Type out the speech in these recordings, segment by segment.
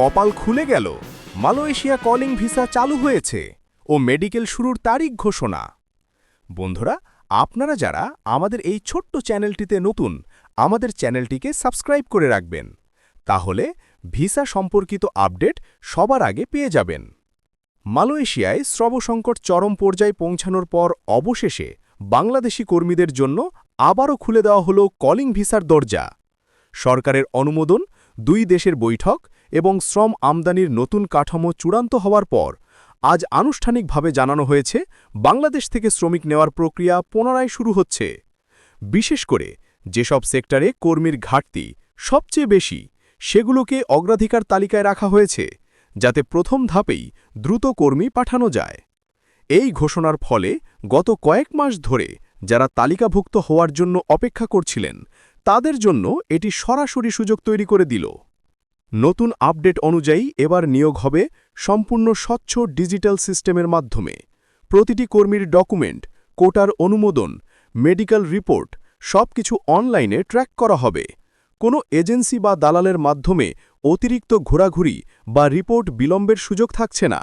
কপাল খুলে গেল। মালয়েশিয়া কলিং ভিসা চালু হয়েছে ও মেডিকেল শুরুর তারিখ ঘোষণা। বন্ধুরা, আপনারা যারা আমাদের এই ছোট্ট চ্যানেলটিতে নতুন, আমাদের চ্যানেলটিকে সাবস্ক্রাইব করে রাখবেন। তাহলে ভিসা সম্পর্কিত আপডেট সবার আগে পেয়ে যাবেন। মালয়েশিয়ায় শ্রবসংকট চরম পর্যায়ে পৌঁছানোর পর অবশেষে বাংলাদেশি কর্মীদের জন্য আবারও খুলে দেওয়া হল কলিং ভিসার দরজা। সরকারের অনুমোদন, দুই দেশের বৈঠক এবং শ্রম আমদানির নতুন কাঠামো চূড়ান্ত হওয়ার পর, আজ আনুষ্ঠানিকভাবে জানানো হয়েছে, বাংলাদেশ থেকে শ্রমিক নেওয়ার প্রক্রিয়া পুনরায় শুরু হচ্ছে। বিশেষ করে, যেসব সেক্টরে কর্মীর ঘাটতি সবচেয়ে বেশি, সেগুলোকে অগ্রাধিকার তালিকায় রাখা হয়েছে, যাতে প্রথম ধাপেই দ্রুত কর্মী পাঠানো যায়। এই ঘোষণার ফলে গত কয়েক মাস ধরে যারা তালিকাভুক্ত হওয়ার জন্য অপেক্ষা করছিলেন, তাদের জন্য এটি সরাসরি সুযোগ তৈরি করে দিল। নতুন আপডেট অনুযায়ী এবার নিয়োগ হবে সম্পূর্ণ স্বচ্ছ ডিজিটাল সিস্টেমের মাধ্যমে। প্রতিটি কর্মীর ডকুমেন্ট, কোটার অনুমোদন, মেডিকেল রিপোর্ট সবকিছু অনলাইনে ট্র্যাক করা হবে। কোনো এজেন্সি বা দালালের মাধ্যমে অতিরিক্ত ঘোরাঘুরি বা রিপোর্ট বিলম্বের সুযোগ থাকছে না।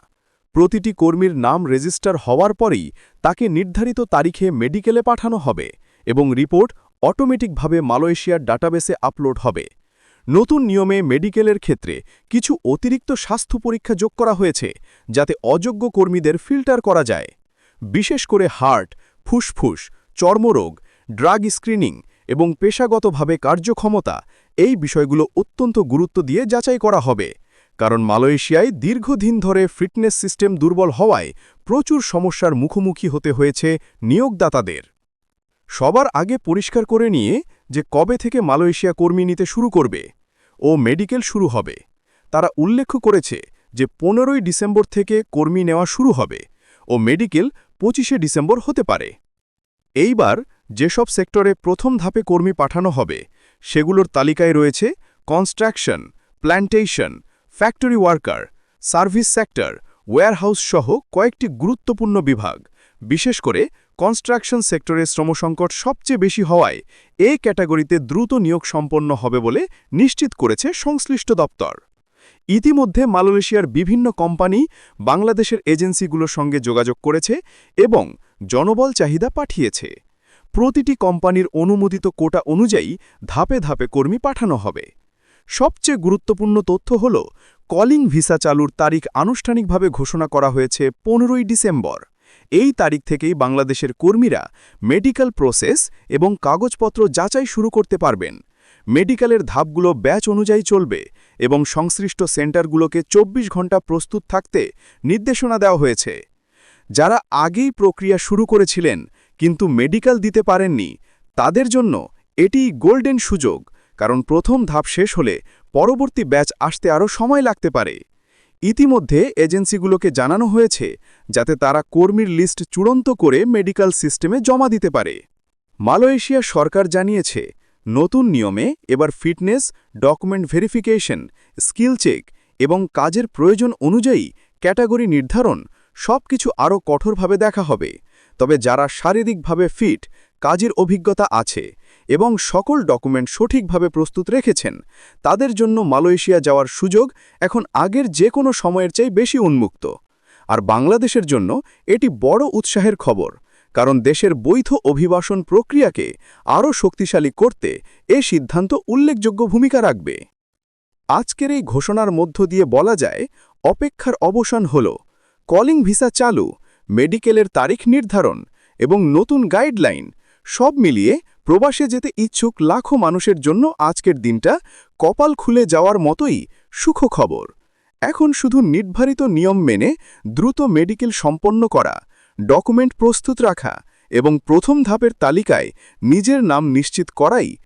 প্রতিটি কর্মীর নাম রেজিস্টার হওয়ার পরেই তাকে নির্ধারিত তারিখে মেডিকেলে পাঠানো হবে এবং রিপোর্ট অটোমেটিকভাবে মালয়েশিয়ার ডাটাবেসে আপলোড হবে। নতুন নিয়মে মেডিকেলের ক্ষেত্রে কিছু অতিরিক্ত স্বাস্থ্য পরীক্ষা যোগ করা হয়েছে, যাতে অযোগ্য কর্মীদের ফিল্টার করা যায়। বিশেষ করে হার্ট, ফুসফুস, চর্মরোগ, ড্রাগ স্ক্রিনিং এবং পেশাগতভাবে কার্যক্ষমতা এই বিষয়গুলো অত্যন্ত গুরুত্ব দিয়ে যাচাই করা হবে। কারণ মালয়েশিয়ায় দীর্ঘদিন ধরে ফিটনেস সিস্টেম দুর্বল হওয়ায় প্রচুর সমস্যার মুখোমুখি হতে হয়েছে নিয়োগদাতাদের। সবার আগে পরিষ্কার করে নিয়ে যে কবে থেকে মালয়েশিয়া কর্মী নিতে শুরু করবে। ও মেডিকেল শুরু হবে। তারা উল্লেখ করেছে যে পনেরোই ডিসেম্বর থেকে কর্মী নেওয়া শুরু হবে ও মেডিকেল পঁচিশে ডিসেম্বর হতে পারে। এইবার যেসব সেক্টরে প্রথম ধাপে কর্মী পাঠানো হবে, সেগুলোর তালিকায় রয়েছে construction, plantation, factory worker, service sector warehouse সহ কয়েকটি গুরুত্বপূর্ণ বিভাগ, বিশেষ করে কনস্ট্রাকশন সেক্টরে শ্রমসংকট সবচেয়ে বেশি হওয়ায় এ ক্যাটাগরিতে দ্রুত নিয়োগ সম্পন্ন হবে বলে নিশ্চিত করেছে সংশ্লিষ্ট দপ্তর। ইতিমধ্যে মালয়েশিয়ার বিভিন্ন কোম্পানি বাংলাদেশের এজেন্সিগুলোর সঙ্গে যোগাযোগ করেছে এবং জনবল চাহিদা পাঠিয়েছে। প্রতিটি কোম্পানির অনুমোদিত কোটা অনুযায়ী ধাপে ধাপে কর্মী পাঠানো হবে। সবচেয়ে গুরুত্বপূর্ণ তথ্য হল, কলিং ভিসা চালুর তারিখ আনুষ্ঠানিকভাবে ঘোষণা করা হয়েছে পনেরোই ডিসেম্বর। এই তারিখ থেকেই বাংলাদেশের কর্মীরা মেডিকেল প্রসেস এবং কাগজপত্র যাচাই শুরু করতে পারবেন। মেডিকেলের ধাপগুলো ব্যাচ অনুযায়ী চলবে এবং সংশ্লিষ্ট সেন্টারগুলোকে ২৪ ঘণ্টা প্রস্তুত থাকতে নির্দেশনা দেওয়া হয়েছে। যারা আগেই প্রক্রিয়া শুরু করেছিলেন কিন্তু মেডিকেল দিতে পারেননি, তাদের জন্য এটি গোল্ডেন সুযোগ, কারণ প্রথম ধাপ শেষ হলে পরবর্তী ব্যাচ আসতে আরও সময় লাগতে পারে। ইতিমধ্যে এজেন্সিগুলোকে জানানো হয়েছে যাতে তারা কর্মীর লিস্ট চূড়ান্ত করে মেডিকেল সিস্টেমে জমা দিতে পারে। মালয়েশিয়া সরকার জানিয়েছে, নতুন নিয়মে এবার fitness, document verification, skill check এবং কাজের প্রয়োজন অনুযায়ী ক্যাটাগরি নির্ধারণ সবকিছু আরও কঠোরভাবে দেখা হবে। তবে যারা শারীরিকভাবে ফিট, কাজের অভিজ্ঞতা আছে এবং সকল ডকুমেন্ট সঠিকভাবে প্রস্তুত রেখেছেন। তাদের জন্য মালয়েশিয়া যাওয়ার সুযোগ এখন আগের যে কোনো সময়ের চেয়ে বেশি উন্মুক্ত। আর বাংলাদেশের জন্য এটি বড় উৎসাহের খবর, কারণ দেশের বৈধ অভিবাসন প্রক্রিয়াকে আরও শক্তিশালী করতে এ সিদ্ধান্ত উল্লেখযোগ্য ভূমিকা রাখবে। আজকের এই ঘোষণার মধ্য দিয়ে বলা যায়, অপেক্ষার অবসান হল, কলিং ভিসা চালু, মেডিকেলের তারিখ নির্ধারণ এবং নতুন গাইডলাইন সব মিলিয়ে প্রবাসে যেতে ইচ্ছুক লাখো মানুষের জন্য আজকের দিনটা কপাল খুলে যাওয়ার মতোই সুখ খবর এখন শুধু নির্ধারিত নিয়ম মেনে দ্রুত মেডিকেল সম্পন্ন করা, ডকুমেন্ট প্রস্তুত রাখা এবং প্রথম ধাপের তালিকায় নিজের নাম নিশ্চিত করাই